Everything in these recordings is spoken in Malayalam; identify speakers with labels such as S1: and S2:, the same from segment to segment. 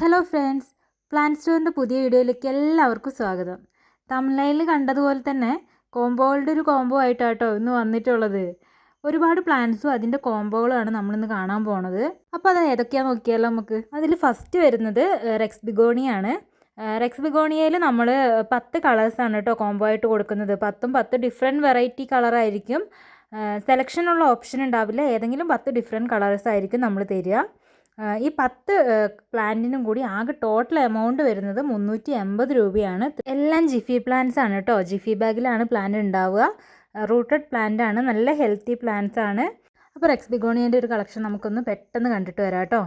S1: ഹലോ ഫ്രണ്ട്സ് പ്ലാൻ സ്റ്റോറിന്റെ പുതിയ വീഡിയോയിലേക്ക് എല്ലാവർക്കും സ്വാഗതം. തമിഴ്നാട്ടിൽ കണ്ടതുപോലെ തന്നെ കോംബോകളുടെ ഒരു കോംബോ ആയിട്ടാട്ടോ ഇന്ന് വന്നിട്ടുള്ളത്. ഒരുപാട് പ്ലാൻസും അതിന്റെ കോംബോകളാണ് നമ്മളിന്ന് കാണാൻ പോണത്. അപ്പോൾ അത് ഏതൊക്കെയാണെന്ന് നോക്കിയാലോ നമുക്ക്. അതിൽ ഫസ്റ്റ് വരുന്നത് റെക്സ് ബിഗോണിയാണ് റെക്സ് ബിഗോണിയയിൽ നമ്മൾ പത്ത് കളേഴ്സാണ് കേട്ടോ കോംബോ ആയിട്ട് കൊടുക്കുന്നത്. പത്തും പത്ത് ഡിഫറെന്റ് വെറൈറ്റി കളറായിരിക്കും സെലക്ഷനുള്ള ഓപ്ഷൻ ഉണ്ടാവില്ല. ഏതെങ്കിലും പത്ത് ഡിഫറെന്റ് കളേഴ്സ് ആയിരിക്കും നമ്മൾ തരിക. ഈ പത്ത് പ്ലാന്റിനും കൂടി ആകെ ടോട്ടൽ എമൗണ്ട് വരുന്നത് മുന്നൂറ്റി എൺപത് രൂപയാണ്. എല്ലാം ജിഫി പ്ലാന്റ്സ് ആണ് കേട്ടോ ജിഫി ബാഗിലാണ് പ്ലാന്റ് ഉണ്ടാവുക റൂട്ടഡ് പ്ലാന്റ് ആണ്. നല്ല ഹെൽത്തി പ്ലാന്റ്സ് ആണ്. അപ്പോൾ റെക്സ് ബിഗോണിയന്റെ ഒരു കളക്ഷൻ നമുക്കൊന്ന് പെട്ടെന്ന് കണ്ടിട്ട് വരാം കേട്ടോ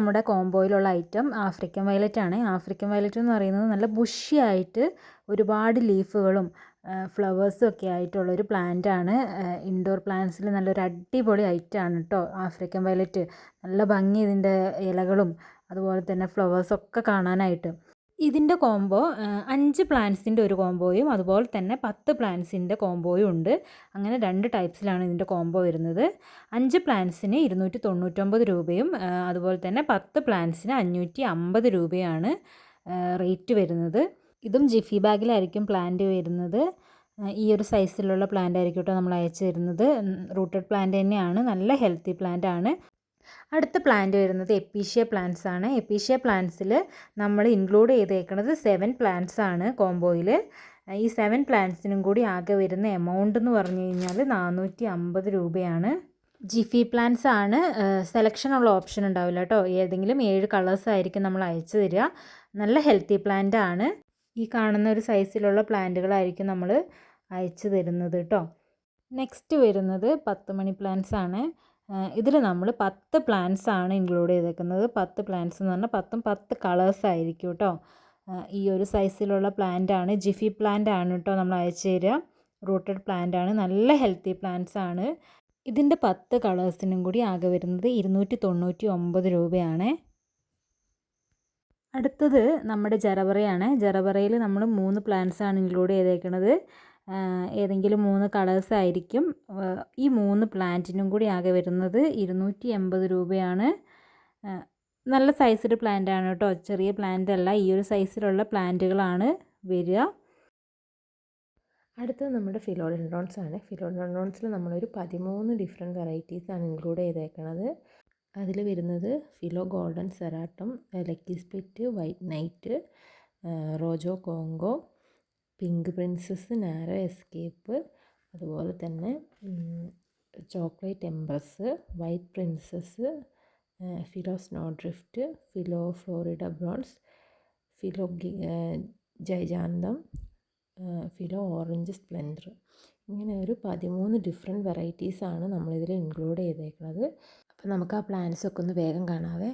S1: നമ്മുടെ കോംബോയിലുള്ള ഐറ്റം ആഫ്രിക്കൻ വയലറ്റ് ആണ്. ആഫ്രിക്കൻ വയലറ്റ് എന്ന് പറയുന്നത് നല്ല ബുഷിയായിട്ട് ഒരുപാട് ലീഫുകളും ഫ്ലവേഴ്സും ഒക്കെ ആയിട്ടുള്ള ഒരു പ്ലാന്റ് ആണ്. ഇൻഡോർ പ്ലാന്റ്സിൽ നല്ലൊരു അടിപൊളി ഐറ്റം ആണ് കേട്ടോ ആഫ്രിക്കൻ വയലറ്റ്. നല്ല ഭംഗി ഇതിന്റെ ഇലകളും അതുപോലെ തന്നെ ഫ്ലവേഴ്സൊക്കെ കാണാനായിട്ട്. ഇതിന്റെ കോംബോ അഞ്ച് പ്ലാന്റ്സിന്റെ ഒരു കോംബോയും അതുപോലെ തന്നെ പത്ത് പ്ലാന്റ്സിന്റെ കോംബോയും ഉണ്ട്. അങ്ങനെ രണ്ട് ടൈപ്സിലാണ് ഇതിന്റെ കോംബോ വരുന്നത്. അഞ്ച് പ്ലാന്റ്സിന് ഇരുന്നൂറ്റി തൊണ്ണൂറ്റൊമ്പത് രൂപയും അതുപോലെ തന്നെ പത്ത് പ്ലാന്റ്സിന് അഞ്ഞൂറ്റി അമ്പത് രൂപയാണ് റേറ്റ് വരുന്നത്. ഇതും ജിഫി ബാഗിലായിരിക്കും പ്ലാന്റ് വരുന്നത്. ഈ ഒരു സൈസിലുള്ള പ്ലാന്റ് ആയിരിക്കും കേട്ടോ നമ്മൾ അയച്ചു തരുന്നത്. റൂട്ടഡ് പ്ലാന്റ് തന്നെയാണ്. നല്ല ഹെൽത്തി പ്ലാന്റ് ആണ്. അടുത്ത പ്ലാന്റ് വരുന്നത് എപ്പീഷ്യ പ്ലാന്റ്സ് ആണ്. എപ്പീഷ്യ പ്ലാന്റ്സിൽ നമ്മൾ ഇൻക്ലൂഡ് ചെയ്തേക്കുന്നത് സെവൻ പ്ലാന്റ്സ് ആണ് കോംബോയിൽ ഈ സെവൻ പ്ലാന്റ്സിനും കൂടി ആകെ വരുന്ന എമൗണ്ട് എന്ന് പറഞ്ഞു കഴിഞ്ഞാൽ നാനൂറ്റി അമ്പത് രൂപയാണ്. ജിഫി പ്ലാന്റ്സ് ആണ്. സെലക്ഷൻ ഉള്ള ഓപ്ഷൻ ഉണ്ടാവില്ല കേട്ടോ ഏതെങ്കിലും ഏഴ് കളേഴ്സ് ആയിരിക്കും നമ്മൾ അയച്ചു തരിക. നല്ല ഹെൽത്തി പ്ലാന്റ് ആണ്. ഈ കാണുന്ന ഒരു സൈസിലുള്ള പ്ലാന്റുകളായിരിക്കും നമ്മൾ അയച്ചു തരുന്നത് കേട്ടോ നെക്സ്റ്റ് വരുന്നത് പത്ത് മണി പ്ലാന്റ്സ് ആണ്. ഇതിൽ നമ്മൾ പത്ത് പ്ലാന്റ്സ് ആണ് ഇൻക്ലൂഡ് ചെയ്തേക്കുന്നത്. പത്ത് പ്ലാന്റ്സ് എന്ന് പറഞ്ഞാൽ പത്തും പത്ത് കളേഴ്സ് ആയിരിക്കും കേട്ടോ ഈ ഒരു സൈസിലുള്ള പ്ലാന്റ് ആണ്. ജിഫി പ്ലാന്റ് ആണ് കേട്ടോ നമ്മൾ അയച്ചു തരിക റൂട്ടഡ് പ്ലാന്റ് ആണ്. നല്ല ഹെൽത്തി പ്ലാന്റ്സ് ആണ്. ഇതിന്റെ പത്ത് കളേഴ്സിനും കൂടി ആകെ വരുന്നത് ഇരുന്നൂറ്റി തൊണ്ണൂറ്റി ഒമ്പത് രൂപയാണ്. അടുത്തത് നമ്മുടെ ജറവറയാണ് ജറബറയിൽ നമ്മൾ മൂന്ന് പ്ലാന്റ്സ് ആണ് ഇൻക്ലൂഡ് ചെയ്തേക്കുന്നത് ഏതെങ്കിലും മൂന്ന് കളേഴ്സ് ആയിരിക്കും. ഈ മൂന്ന് പ്ലാന്റിനും കൂടി ആകെ വരുന്നത് ഇരുന്നൂറ്റി എൺപത് രൂപയാണ് നല്ല സൈസ്ഡ് പ്ലാന്റ് ആണ് കേട്ടോ. ചെറിയ പ്ലാന്റ് അല്ല ഈ ഒരു സൈസിലുള്ള പ്ലാന്റുകളാണ് വരിക. അടുത്തത് നമ്മുടെ ഫിലോഡൻഡ്രോൺസ് ആണ്. ഫിലോഡൻഡ്രോൺസിൽ നമ്മളൊരു പതിമൂന്ന് ഡിഫറെന്റ് ആണ് ഇൻക്ലൂഡ് ചെയ്തേക്കുന്നത് അതിൽ വരുന്നത് philo golden serratum lucky spit white knight rojo congo pink princess narrow escape അതുപോലെ തന്നെ chocolate embrace white princess philo snow drift philo Florida bronze philo giganteum philo orange splendour. ഇങ്ങനെ ഒരു പതിമൂന്ന് ഡിഫറെന്റ് വെറൈറ്റീസാണ് നമ്മളിതിൽ ഇൻക്ലൂഡ് ചെയ്തേക്കുന്നത് അപ്പോൾ നമുക്ക് ആ പ്ലാൻസ് ഒക്കെ ഒന്ന് വേഗം കാണാവേ.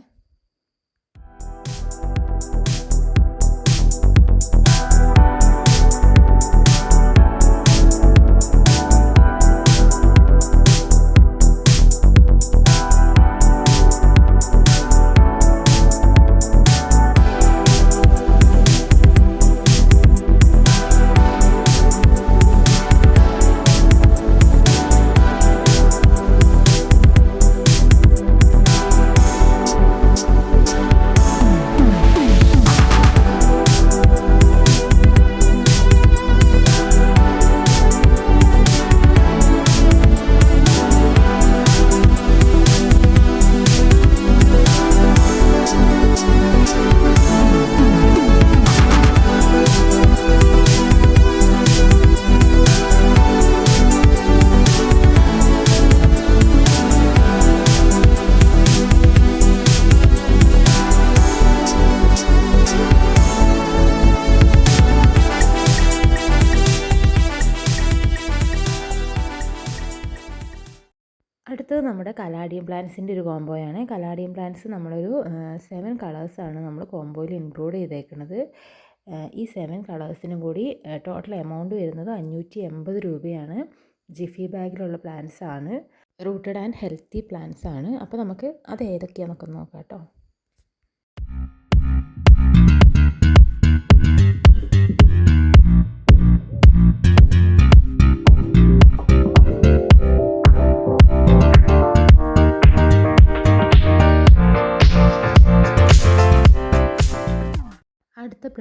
S1: അടുത്തത് നമ്മുടെ കലാഡിയം പ്ലാന്റ്സിന്റെ ഒരു കോംബോയാണ്. കലാഡിയം പ്ലാന്റ്സ് നമ്മളൊരു സെവൻ കളേഴ്സാണ് നമ്മൾ കോംബോയിൽ ഇൻക്ലൂഡ് ചെയ്തേക്കുന്നത് ഈ സെവൻ കളേഴ്സിനും കൂടി ടോട്ടൽ എമൗണ്ട് വരുന്നത് അഞ്ഞൂറ്റി എൺപത് രൂപയാണ്. ജിഫി ബാഗിലുള്ള പ്ലാന്റ്സ് ആണ്. റൂട്ടഡ് ആൻഡ് ഹെൽത്തി പ്ലാന്റ്സ് ആണ്. അപ്പോൾ നമുക്ക് അത് ഏതൊക്കെയാണെന്നൊക്കെ നോക്കാം കേട്ടോ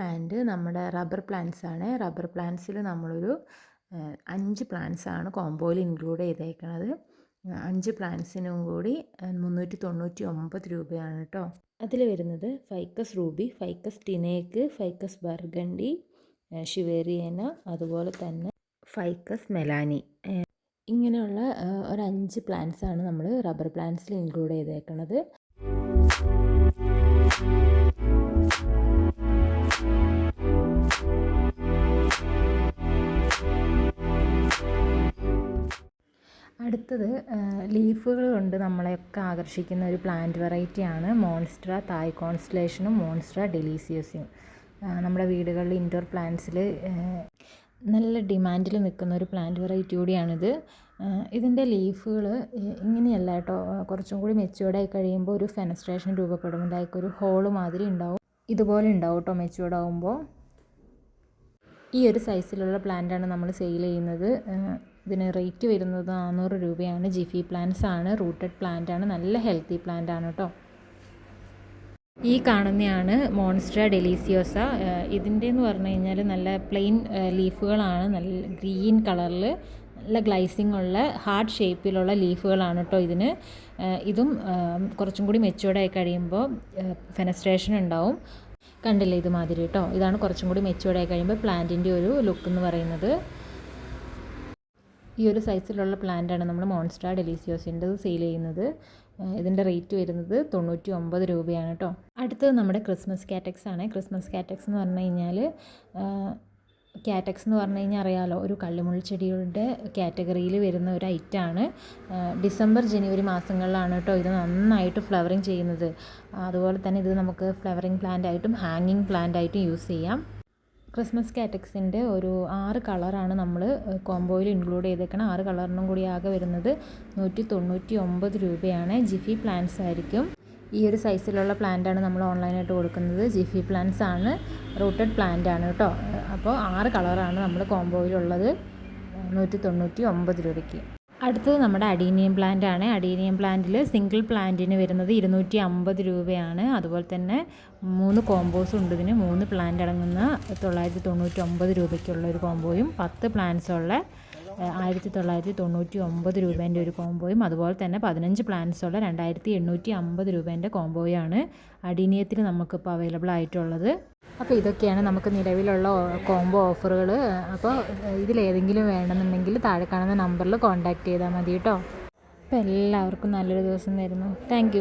S1: പ്ലാന്റ് നമ്മുടെ റബ്ബർ പ്ലാന്റ്സ് ആണ്. റബ്ബർ പ്ലാന്റ്സിൽ നമ്മളൊരു അഞ്ച് പ്ലാന്റ്സ് ആണ് കോംബോയിൽ ഇൻക്ലൂഡ് ചെയ്തേക്കുന്നത് അഞ്ച് പ്ലാന്റ്സിനും കൂടി മുന്നൂറ്റി തൊണ്ണൂറ്റി ഒമ്പത് രൂപയാണ് കേട്ടോ അതിൽ വരുന്നത് ficus ruby ficus tineke ficus burgundy shivereana അതുപോലെ തന്നെ ഫൈക്കസ് മെലാനി ഇങ്ങനെയുള്ള ഒരു അഞ്ച് പ്ലാന്റ്സ് ആണ് നമ്മൾ റബ്ബർ പ്ലാന്റ്സിൽ ഇൻക്ലൂഡ് ചെയ്തേക്കുന്നത് അടുത്തത് ലീഫുകൾ കൊണ്ട് നമ്മളെയൊക്കെ ആകർഷിക്കുന്ന ഒരു പ്ലാന്റ് വെറൈറ്റിയാണ് മോൺസ്ട്ര തായ് കോൺസ്റ്റലേഷനും മോൺസ്ട്ര ഡെലീസിയസും. നമ്മുടെ വീടുകളിൽ ഇൻഡോർ പ്ലാന്റ്സിൽ നല്ല ഡിമാൻഡിൽ നിൽക്കുന്ന ഒരു പ്ലാന്റ് വെറൈറ്റി കൂടിയാണിത്. ഇതിന്റെ ലീഫുകൾ ഇങ്ങനെയല്ല കേട്ടോ. കുറച്ചും കൂടി മെച്ചുവേർഡായി കഴിയുമ്പോൾ ഒരു ഫെനസ്ട്രേഷൻ രൂപപ്പെടും. ലൈക്ക് ഒരു ഹോൾ മാതിരി ഉണ്ടാവും. ഇതുപോലെ ഉണ്ടാവും കേട്ടോ മെച്ചുവേർഡ് ആകുമ്പോൾ ഈ ഒരു സൈസിലുള്ള പ്ലാന്റാണ് നമ്മൾ സെയിൽ ചെയ്യുന്നത്. ഇതിന് റേറ്റ് വരുന്നത് നാനൂറ് രൂപയാണ്. ജിഫി പ്ലാന്റ്സ് ആണ്. റൂട്ടഡ് പ്ലാന്റ് ആണ്. നല്ല ഹെൽത്തി പ്ലാന്റ് ആണ് കേട്ടോ ഈ കാണുന്നതാണ് മോൺസ്ട്ര ഡെലീസിയോസ. ഇതിന്റെ എന്ന് പറഞ്ഞു കഴിഞ്ഞാൽ നല്ല പ്ലെയിൻ ലീഫുകളാണ്. നല്ല ഗ്രീൻ കളറിൽ നല്ല ഗ്ലൈസിംഗ് ഉള്ള ഹാർഡ് ഷേപ്പിലുള്ള ലീഫുകളാണ് കേട്ടോ ഇതിന്. ഇതും കുറച്ചും കൂടി മെച്ചുവേർഡ് ആയി കഴിയുമ്പോൾ ഫെനസ്ട്രേഷൻ ഉണ്ടാവും. കണ്ടില്ലേ ഇതുമാതിരി കേട്ടോ ഇതാണ് കുറച്ചും കൂടി മെച്ചുവേർഡ് ആയി കഴിയുമ്പോൾ പ്ലാന്റിന്റെ ഒരു ലുക്ക് എന്ന് പറയുന്നത്. ഈ ഒരു സൈസിലുള്ള പ്ലാന്റാണ് നമ്മൾ മോൺസ്റ്റാർ ഡെലീസിയോസിന്റെ സെയിൽ ചെയ്യുന്നത്. ഇതിന്റെ റേറ്റ് വരുന്നത് തൊണ്ണൂറ്റി ഒമ്പത് രൂപയാണ് കേട്ടോ അടുത്തത് നമ്മുടെ ക്രിസ്മസ് കാറ്റക്സ് ആണ്. ക്രിസ്മസ് കാറ്റക്സ് എന്ന് പറഞ്ഞു കഴിഞ്ഞാൽ കാറ്റക്സ് എന്ന് പറഞ്ഞു കഴിഞ്ഞാൽ അറിയാമല്ലോ ഒരു കള്ളിമുള്ള ചെടികളുടെ കാറ്റഗറിയിൽ വരുന്ന ഒരു ഐറ്റാണ് ഡിസംബർ ജനുവരി മാസങ്ങളിലാണ് കേട്ടോ ഇത് നന്നായിട്ട് ഫ്ലവറിങ് ചെയ്യുന്നത്. അതുപോലെ തന്നെ ഇത് നമുക്ക് ഫ്ലവറിങ് പ്ലാന്റ് ആയിട്ടും ഹാങ്ങിങ് പ്ലാന്റ് ആയിട്ടും യൂസ് ചെയ്യാം. ക്രിസ്മസ് കാറ്റക്സിന്റെ ഒരു ആറ് കളറാണ് നമ്മൾ കോംബോയിൽ ഇൻക്ലൂഡ് ചെയ്തേക്കണം. ആറ് കളറിനും കൂടി ആകെ വരുന്നത് നൂറ്റി തൊണ്ണൂറ്റി ഒമ്പത് രൂപയാണ്. ജിഫി പ്ലാന്റ്സ് ആയിരിക്കും. ഈ ഒരു സൈസിലുള്ള പ്ലാന്റാണ് നമ്മൾ ഓൺലൈനായിട്ട് കൊടുക്കുന്നത്. ജിഫി പ്ലാന്റ്സ് ആണ്. റൂട്ടഡ് പ്ലാന്റ് ആണ് കേട്ടോ. അപ്പോൾ ആറ് കളറാണ് നമ്മൾ കോംബോയിലുള്ളത്. നൂറ്റി തൊണ്ണൂറ്റി ഒമ്പത് രൂപയ്ക്ക്. അടുത്തത് നമ്മുടെ അഡീനിയം പ്ലാന്റ് ആണ്. അഡീനിയം പ്ലാന്റിൽ സിംഗിൾ പ്ലാന്റിന് വരുന്നത് ഇരുന്നൂറ്റി അമ്പത് രൂപയാണ്. അതുപോലെ തന്നെ മൂന്ന് കോമ്പോസ് ഉണ്ട് ഇതിന്. മൂന്ന് പ്ലാന്റ് അടങ്ങുന്ന തൊള്ളായിരത്തി തൊണ്ണൂറ്റി ഒമ്പത് രൂപയ്ക്കുള്ള ഒരു കോമ്പോയും പത്ത് പ്ലാന്റ്സ് ഉള്ള ആയിരത്തി തൊള്ളായിരത്തി തൊണ്ണൂറ്റി ഒമ്പത് രൂപേന്റെ ഒരു കോംബോയും അതുപോലെ തന്നെ പതിനഞ്ച് പ്ലാന്റ്സ് ഉള്ള രണ്ടായിരത്തി എണ്ണൂറ്റി അമ്പത് രൂപേന്റെ കോംബോയാണ് അഡീനിയത്തിൽ നമുക്കിപ്പോൾ അവൈലബിൾ ആയിട്ടുള്ളത്. അപ്പോൾ ഇതൊക്കെയാണ് നമുക്ക് നിലവിലുള്ള കോംബോ ഓഫറുകൾ അപ്പോൾ ഇതിലേതെങ്കിലും വേണമെന്നുണ്ടെങ്കിൽ താഴെ കാണുന്ന നമ്പറിൽ കോൺടാക്റ്റ് ചെയ്താൽ മതി കേട്ടോ അപ്പോൾ എല്ലാവർക്കും നല്ലൊരു ദിവസം തരുന്നു. താങ്ക്